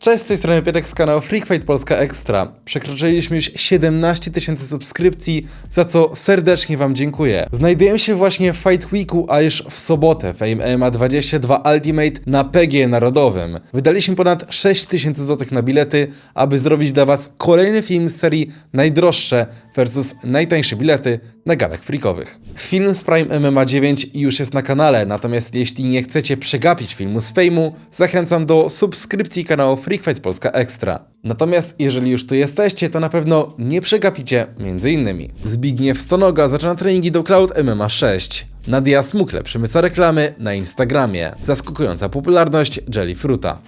Cześć, z tej strony Piotrek z kanału Freak Fight Polska Extra. Przekroczyliśmy już 17 tysięcy subskrypcji, za co serdecznie Wam dziękuję. Znajdujemy się właśnie w Fight Weeku, a już w sobotę Fame MMA 22 Ultimate na PG Narodowym. Wydaliśmy ponad 6 tysięcy złotych na bilety, aby zrobić dla Was kolejny film z serii najdroższe versus najtańsze bilety na galach freakowych. Film z Prime MMA 9 już jest na kanale, natomiast jeśli nie chcecie przegapić filmu z fejmu, zachęcam do subskrypcji kanału Fight Polska Extra. Natomiast jeżeli już tu jesteście, to na pewno nie przegapicie m.in. Zbigniew Stonoga zaczyna treningi do Cloud MMA 6. Nadia Smukle przemyca reklamy na Instagramie. Zaskakująca popularność Jelly Fruta.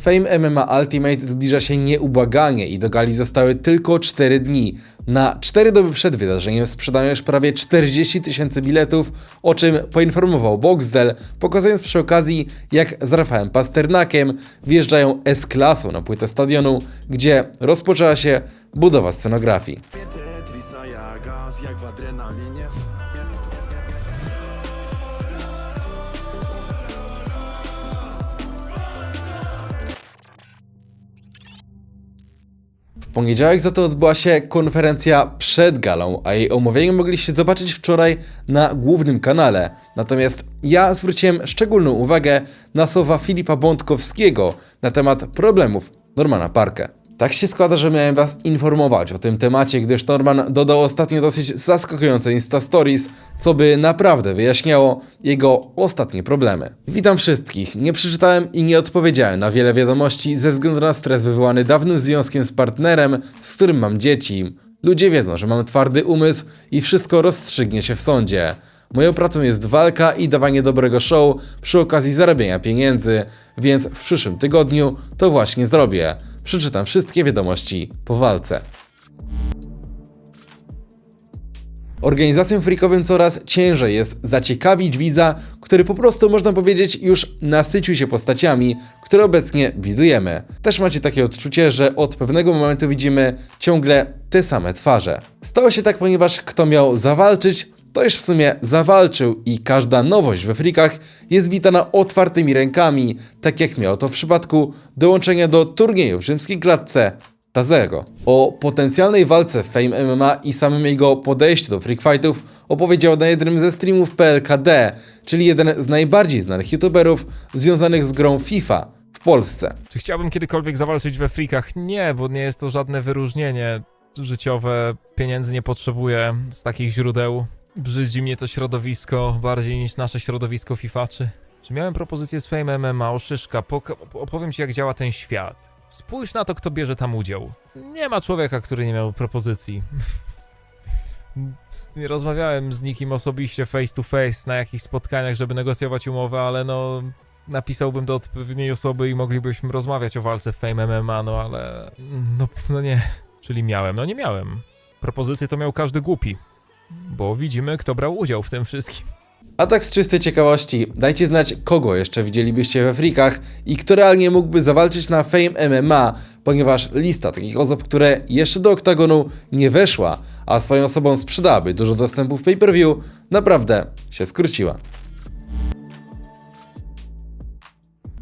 Fame MMA Ultimate zbliża się nieubłaganie i do gali zostały tylko 4 dni. Na 4 doby przed wydarzeniem sprzedano już prawie 40 tysięcy biletów, o czym poinformował Boxdel, pokazując przy okazji jak z Rafałem Pasternakiem wjeżdżają S-klasą na płytę stadionu, gdzie rozpoczęła się budowa scenografii. Poniedziałek za to odbyła się konferencja przed galą, a jej omówienie mogliście zobaczyć wczoraj na głównym kanale. Natomiast ja zwróciłem szczególną uwagę na słowa Filipa Bątkowskiego na temat problemów Normana Parkę. Tak się składa, że miałem was informować o tym temacie, gdyż Norman dodał ostatnio dosyć zaskakujące Insta Stories, co by naprawdę wyjaśniało jego ostatnie problemy. Witam wszystkich. Nie przeczytałem i nie odpowiedziałem na wiele wiadomości ze względu na stres wywołany dawnym związkiem z partnerem, z którym mam dzieci. Ludzie wiedzą, że mam twardy umysł i wszystko rozstrzygnie się w sądzie. Moją pracą jest walka i dawanie dobrego show przy okazji zarabiania pieniędzy, więc w przyszłym tygodniu to właśnie zrobię. Przeczytam wszystkie wiadomości po walce. Organizacjom freakowym coraz ciężej jest zaciekawić widza, który po prostu można powiedzieć już nasycił się postaciami, które obecnie widujemy. Też macie takie odczucie, że od pewnego momentu widzimy ciągle te same twarze. Stało się tak, ponieważ kto miał zawalczyć, to już w sumie zawalczył i każda nowość we frikach jest witana otwartymi rękami, tak jak miało to w przypadku dołączenia do turnieju w rzymskiej klatce Tazego. O potencjalnej walce Fame MMA i samym jego podejściu do freak fightów opowiedział na jednym ze streamów PLKD, czyli jeden z najbardziej znanych youtuberów związanych z grą FIFA w Polsce. Czy chciałbym kiedykolwiek zawalczyć we frikach? Nie, bo nie jest to żadne wyróżnienie życiowe. Pieniędzy nie potrzebuję z takich źródeł. Brzydzi mnie to środowisko bardziej niż nasze środowisko fifaczy. Czy miałem propozycję z Fame MMA, Oszyszka, poka- opowiem ci jak działa ten świat. Spójrz na to, kto bierze tam udział. Nie ma człowieka, który nie miał propozycji. Nie rozmawiałem z nikim osobiście face to face na jakichś spotkaniach, żeby negocjować umowę, ale no napisałbym do odpowiedniej osoby i moglibyśmy rozmawiać o walce w Fame MMA, no ale no, no nie. Czyli miałem, no nie miałem. Propozycję to miał każdy głupi, bo widzimy, kto brał udział w tym wszystkim. A tak z czystej ciekawości, dajcie znać, kogo jeszcze widzielibyście we frikach i kto realnie mógłby zawalczyć na Fame MMA, ponieważ lista takich osób, które jeszcze do oktagonu nie weszła, a swoją osobą sprzedałaby dużo dostępów pay-per-view, naprawdę się skróciła.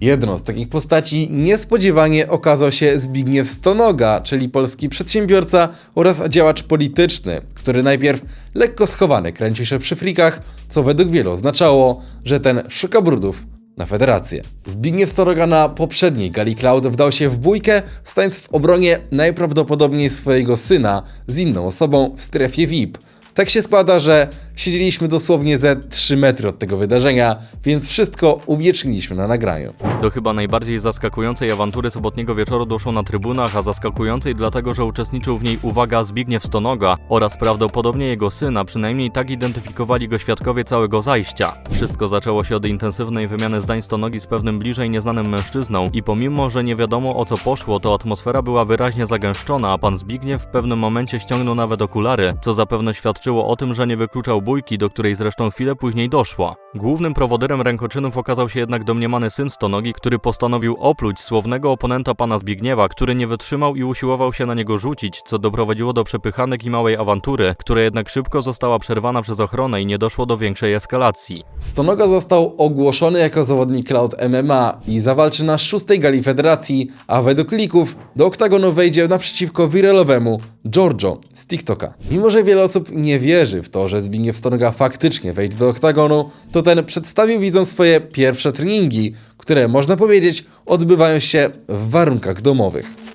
Jedną z takich postaci niespodziewanie okazał się Zbigniew Stonoga, czyli polski przedsiębiorca oraz działacz polityczny, który najpierw lekko schowany kręcił się przy frikach, co według wielu oznaczało, że ten szuka brudów na federację. Zbigniew Stonoga na poprzedniej gali Cloud wdał się w bójkę, stając w obronie najprawdopodobniej swojego syna z inną osobą w strefie VIP. Tak się składa, że siedzieliśmy dosłownie ze 3 metry od tego wydarzenia, więc wszystko uwieczniliśmy na nagraniu. Do chyba najbardziej zaskakującej awantury sobotniego wieczoru doszło na trybunach, a zaskakującej dlatego, że uczestniczył w niej, uwaga, Zbigniew Stonoga oraz prawdopodobnie jego syna, przynajmniej tak identyfikowali go świadkowie całego zajścia. Wszystko zaczęło się od intensywnej wymiany zdań Stonogi z pewnym bliżej nieznanym mężczyzną i pomimo, że nie wiadomo o co poszło, to atmosfera była wyraźnie zagęszczona, a pan Zbigniew w pewnym momencie ściągnął nawet okulary, co zapewne świadczyło o tym, że nie wykluczał bójki, do której zresztą chwilę później doszło. Głównym prowodyrem rękoczynów okazał się jednak domniemany syn Stonogi, który postanowił opluć słownego oponenta pana Zbigniewa, który nie wytrzymał i usiłował się na niego rzucić, co doprowadziło do przepychanek i małej awantury, która jednak szybko została przerwana przez ochronę i nie doszło do większej eskalacji. Stonoga został ogłoszony jako zawodnik Cloud MMA i zawalczy na szóstej gali federacji, a według lików do oktagonu wejdzie naprzeciwko wiralowemu Giorgio z TikToka. Mimo, że wiele osób nie wierzy w to, że Zbigniew Stonoga faktycznie wejdzie do oktagonu, to ten przedstawił widzom swoje pierwsze treningi, które można powiedzieć odbywają się w warunkach domowych.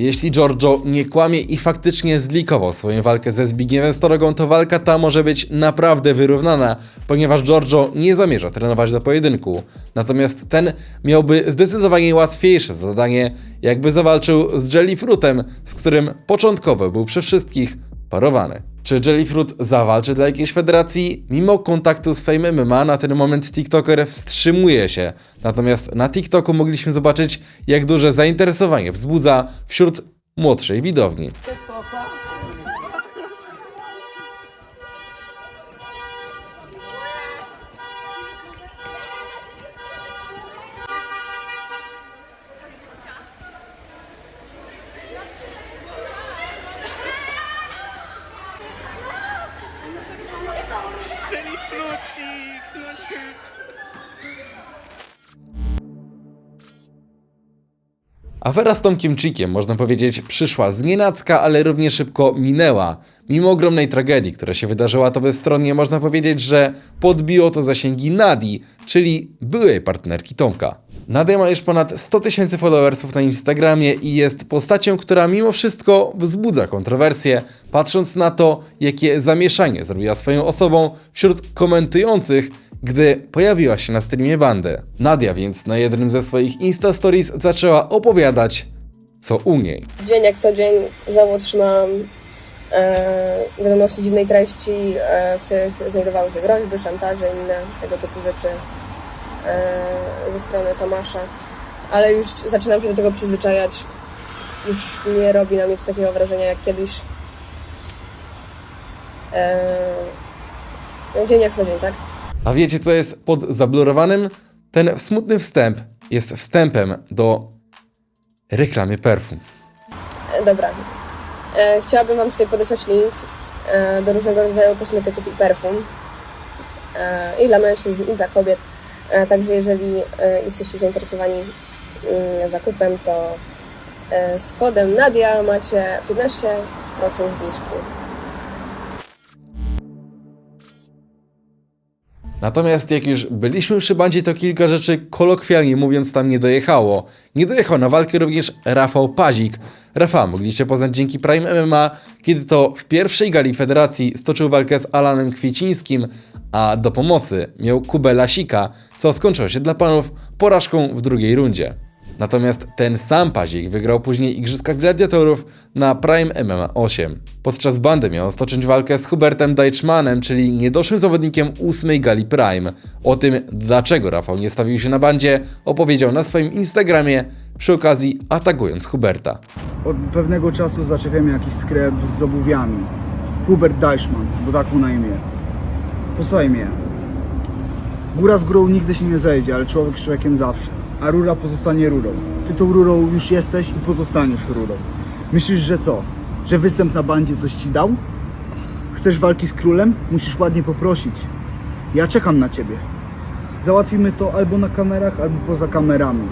Jeśli Giorgio nie kłamie i faktycznie zlikował swoją walkę ze Zbigniewem Storogą, to walka ta może być naprawdę wyrównana, ponieważ Giorgio nie zamierza trenować do pojedynku. Natomiast ten miałby zdecydowanie łatwiejsze zadanie, jakby zawalczył z Jellyfruitem, z którym początkowo był przy wszystkich parowany. Czy Jellyfruit zawalczy dla jakiejś federacji? Mimo kontaktu z Fame MMA na ten moment TikToker wstrzymuje się. Natomiast na TikToku mogliśmy zobaczyć, jak duże zainteresowanie wzbudza wśród młodszej widowni. Afera z Tomkiem Chikiem, można powiedzieć, przyszła z nienacka, ale równie szybko minęła. Mimo ogromnej tragedii, która się wydarzyła, to bezstronnie można powiedzieć, że podbiło to zasięgi Nadi, czyli byłej partnerki Tomka. Nadia ma już ponad 100 tysięcy followersów na Instagramie i jest postacią, która mimo wszystko wzbudza kontrowersje, patrząc na to, jakie zamieszanie zrobiła swoją osobą wśród komentujących, gdy pojawiła się na streamie bandy. Nadia więc na jednym ze swoich Insta Stories zaczęła opowiadać, co u niej. Dzień jak co dzień znowu otrzymałam e, wiadomości dziwnej treści, e, w których znajdowały się groźby, szantaże i inne tego typu rzeczy e, ze strony Tomasza. Ale już zaczynam się do tego przyzwyczajać. Już nie robi na mnie to takiego wrażenia jak kiedyś. E, no, dzień jak co dzień, tak? A wiecie, co jest pod zablurowanym? Ten smutny wstęp jest wstępem do reklamy perfum. E, Dobra. E, chciałabym Wam tutaj podesłać link e, do różnego rodzaju kosmetyków i perfum. I dla mężczyzn, i dla kobiet. Także jeżeli jesteście zainteresowani mm, zakupem, to z kodem Nadia macie 15% zniżki. Natomiast jak już byliśmy przy bandzie, to kilka rzeczy kolokwialnie mówiąc tam nie dojechało. Nie dojechał na walkę również Rafał Pazik. Rafał mogliście poznać dzięki Prime MMA, kiedy to w pierwszej gali federacji stoczył walkę z Alanem Kwiecińskim, a do pomocy miał Kubę Lasika, co skończyło się dla panów porażką w drugiej rundzie. Natomiast ten sam Pazik wygrał później Igrzyska Gladiatorów na Prime MMA 8. Podczas bandy miał stoczyć walkę z Hubertem Deichmannem, czyli niedoszłym zawodnikiem ósmej gali Prime. O tym, dlaczego Rafał nie stawił się na bandzie, opowiedział na swoim Instagramie, przy okazji atakując Huberta. Od pewnego czasu zaczepiam jakiś sklep z obuwiami. Hubert Deichmann, bo tak mu na imię. Posłuchaj mnie. Góra z górą nigdy się nie zejdzie, ale człowiek z człowiekiem zawsze. A rura pozostanie rurą. Ty tą rurą już jesteś i pozostaniesz rurą. Myślisz, że co? Że występ na bandzie coś ci dał? Chcesz walki z królem? Musisz ładnie poprosić. Ja czekam na ciebie. Załatwimy to albo na kamerach, albo poza kamerami.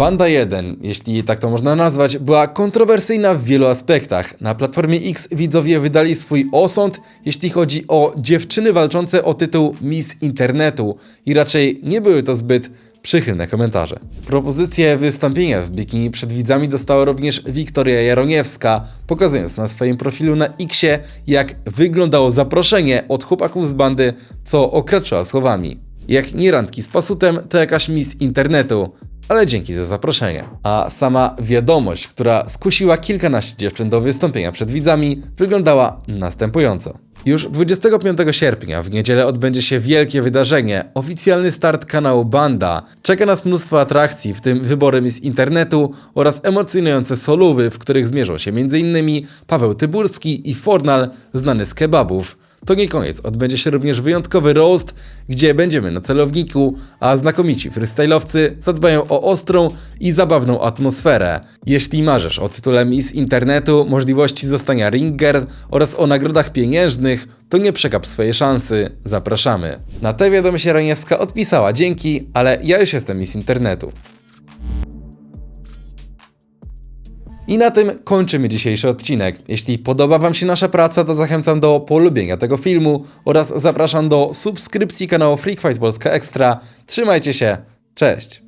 Banda 1, jeśli tak to można nazwać, była kontrowersyjna w wielu aspektach. Na Platformie X widzowie wydali swój osąd, jeśli chodzi o dziewczyny walczące o tytuł Miss Internetu i raczej nie były to zbyt przychylne komentarze. Propozycję wystąpienia w bikini przed widzami dostała również Wiktoria Jaroniewska, pokazując na swoim profilu na Xie, jak wyglądało zaproszenie od chłopaków z bandy, co okraczyła słowami. Jak nie randki z pasutem, to jakaś Miss Internetu. Ale dzięki za zaproszenie. A sama wiadomość, która skusiła kilkanaście dziewczyn do wystąpienia przed widzami, wyglądała następująco. Już 25 sierpnia w niedzielę odbędzie się wielkie wydarzenie, oficjalny start kanału Banda. Czeka nas mnóstwo atrakcji, w tym wybory z internetu oraz emocjonujące solówy, w których zmierzą się m.in. Paweł Tyburski i Fornal, znany z kebabów. To nie koniec, odbędzie się również wyjątkowy roast, gdzie będziemy na celowniku, a znakomici freestyle'owcy zadbają o ostrą i zabawną atmosferę. Jeśli marzysz o tytule Miss Internetu, możliwości zostania ringer oraz o nagrodach pieniężnych, to nie przegap swojej szansy. Zapraszamy. Na tę wiadomość Raniewska odpisała dzięki, ale ja już jestem Miss Internetu. I na tym kończymy dzisiejszy odcinek. Jeśli podoba Wam się nasza praca, to zachęcam do polubienia tego filmu oraz zapraszam do subskrypcji kanału Freak Fight Polska Extra. Trzymajcie się, cześć!